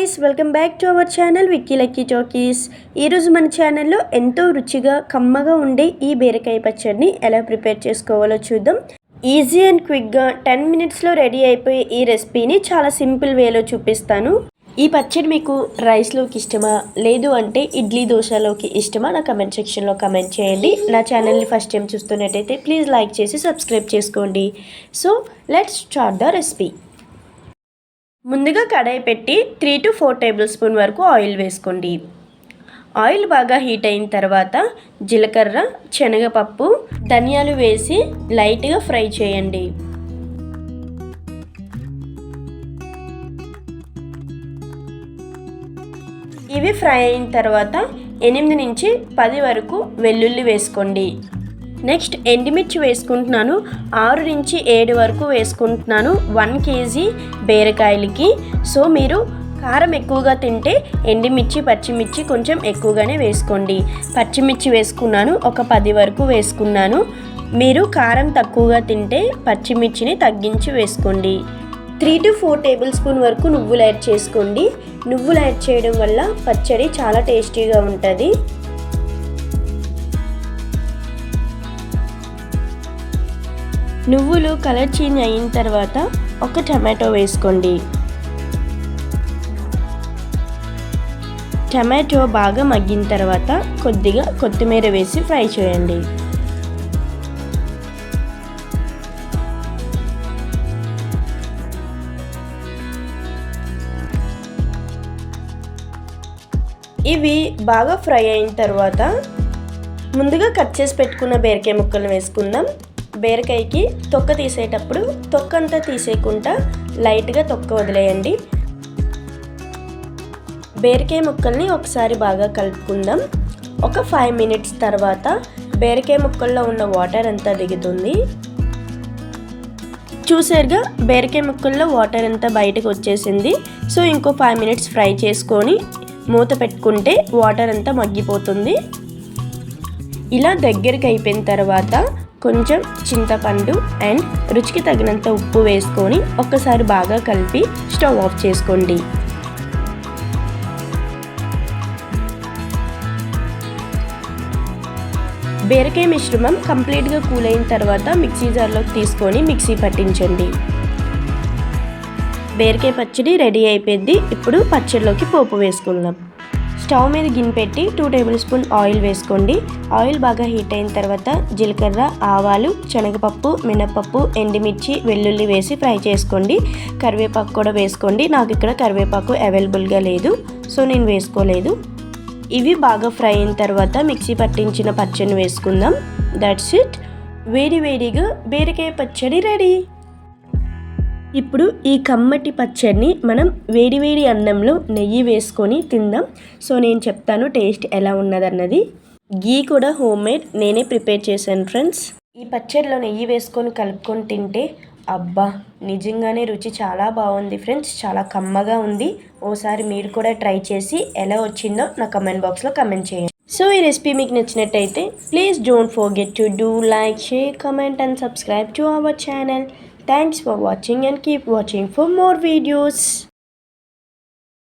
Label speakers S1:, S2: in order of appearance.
S1: Guys welcome back to our channel Vicky Lucky Chokies ఈరోజు మన ఛానల్లో ఎంతో రుచిగా కమ్మగా ఉండే ఈ బీరకాయ పచ్చడిని ఎలా ప్రిపేర్ చేసుకోవాలో చూద్దాం. ఈజీ అండ్ క్విక్గా టెన్ మినిట్స్లో రెడీ అయిపోయే ఈ రెసిపీని చాలా సింపుల్ వేలో చూపిస్తాను. ఈ పచ్చడి మీకు రైస్లోకి ఇష్టమా? లేదు అంటే ఇడ్లీ దోశలోకి ఇష్టమా? నా కమెంట్ సెక్షన్లో కమెంట్ చేయండి. నా ఛానల్ని ఫస్ట్ టైం చూస్తున్నట్టయితే ప్లీజ్ లైక్ చేసి సబ్స్క్రైబ్ చేసుకోండి. So let's start the recipe ముందుగా కడాయి పెట్టి three to four tablespoon వరకు ఆయిల్ వేసుకోండి. ఆయిల్ బాగా హీట్ అయిన తర్వాత జీలకర్ర శనగపప్పు ధనియాలు వేసి లైట్గా ఫ్రై చేయండి. ఇవి ఫ్రై అయిన తర్వాత ఎనిమిది నుంచి పది వరకు వెల్లుల్లి వేసుకోండి. నెక్స్ట్ ఎండిమిర్చి వేసుకుంటున్నాను. ఆరు నుంచి ఏడు వరకు వేసుకుంటున్నాను. One KG బీరకాయలకి. సో మీరు కారం ఎక్కువగా తింటే ఎండుమిర్చి పచ్చిమిర్చి కొంచెం ఎక్కువగానే వేసుకోండి. పచ్చిమిర్చి వేసుకున్నాను. ఒక పది వరకు వేసుకున్నాను. మీరు కారం తక్కువగా తింటే పచ్చిమిర్చిని తగ్గించి వేసుకోండి. Three to four tablespoon వరకు నువ్వులు యాడ్ చేసుకోండి. నువ్వులు యాడ్ చేయడం వల్ల పచ్చడి చాలా టేస్టీగా ఉంటుంది. నువ్వులు కలర్ చేంజ్ అయిన తర్వాత ఒక టమాటో వేసుకోండి. టమాటో బాగా మగ్గిన తర్వాత కొద్దిగా కొత్తిమీర వేసి ఫ్రై చేయండి. ఇవి బాగా ఫ్రై అయిన తర్వాత ముందుగా కట్ చేసి పెట్టుకున్న బీరకాయ ముక్కలు వేసుకుందాం. బీరకాయకి తొక్క తీసేటప్పుడు తొక్క అంతా తీసేయకుండా లైట్గా తొక్క వదిలేయండి. బీరకాయ ముక్కల్ని ఒకసారి బాగా కలుపుకుందాం. ఒక ఫైవ్ మినిట్స్ తర్వాత బీరకాయ ముక్కల్లో ఉన్న వాటర్ అంతా దిగుతుంది. చూసారుగా బీరకాయ ముక్కల్లో వాటర్ అంతా బయటకు వచ్చేసింది. సో ఇంకో ఫైవ్ మినిట్స్ ఫ్రై చేసుకొని మూత పెట్టుకుంటే వాటర్ అంతా మగ్గిపోతుంది. ఇలా దగ్గరికి అయిపోయిన తర్వాత కొంచెం చింతపండు అండ్ రుచికి తగినంత ఉప్పు వేసుకొని ఒక్కసారి బాగా కలిపి స్టవ్ ఆఫ్ చేసుకోండి. బీరకాయ మిశ్రమం కంప్లీట్గా కూల్ అయిన తర్వాత మిక్సీ జార్లోకి తీసుకొని మిక్సీ పట్టించండి. బీరకాయ పచ్చడి రెడీ అయిపోయింది. ఇప్పుడు పచ్చడిలోకి పోపు వేసుకుందాం. స్టవ్ మీద గిన్నె పెట్టి టూ టేబుల్ స్పూన్ ఆయిల్ వేసుకోండి. ఆయిల్ బాగా హీట్ అయిన తర్వాత జీలకర్ర ఆవాలు శనగపప్పు మినపప్పు ఎండుమిర్చి వెల్లుల్లి వేసి ఫ్రై చేసుకోండి. కరివేపాకు కూడా వేసుకోండి. నాకు ఇక్కడ కరివేపాకు అవైలబుల్గా లేదు సో నేను వేసుకోలేదు. ఇవి బాగా ఫ్రై అయిన తర్వాత మిక్సీ పట్టించిన పచ్చడిని వేసుకుందాం. దట్స్ ఇట్ వేడి వేడిగా బీరకాయ పచ్చడి రెడీ. ఇప్పుడు ఈ కమ్మటి పచ్చడిని మనం వేడివేడి అన్నంలో నెయ్యి వేసుకొని తిందాం. సో నేను చెప్తాను టేస్ట్ ఎలా ఉన్నదన్నది. గీ కూడా హోమ్ మేడ్. నేనే ప్రిపేర్ చేశాను ఫ్రెండ్స్. ఈ పచ్చడిలో నెయ్యి వేసుకొని కలుపుకొని తింటే అబ్బా నిజంగానే రుచి చాలా బాగుంది ఫ్రెండ్స్. చాలా కమ్మగా ఉంది. ఓసారి మీరు కూడా ట్రై చేసి ఎలా వచ్చిందో నా కమెంట్ బాక్స్లో కమెంట్ చేయండి. సో ఈ రెసిపీ మీకు నచ్చినట్టయితే please don't forget to do like share comment and subscribe to our channel. Thanks for watching and keep watching for more videos.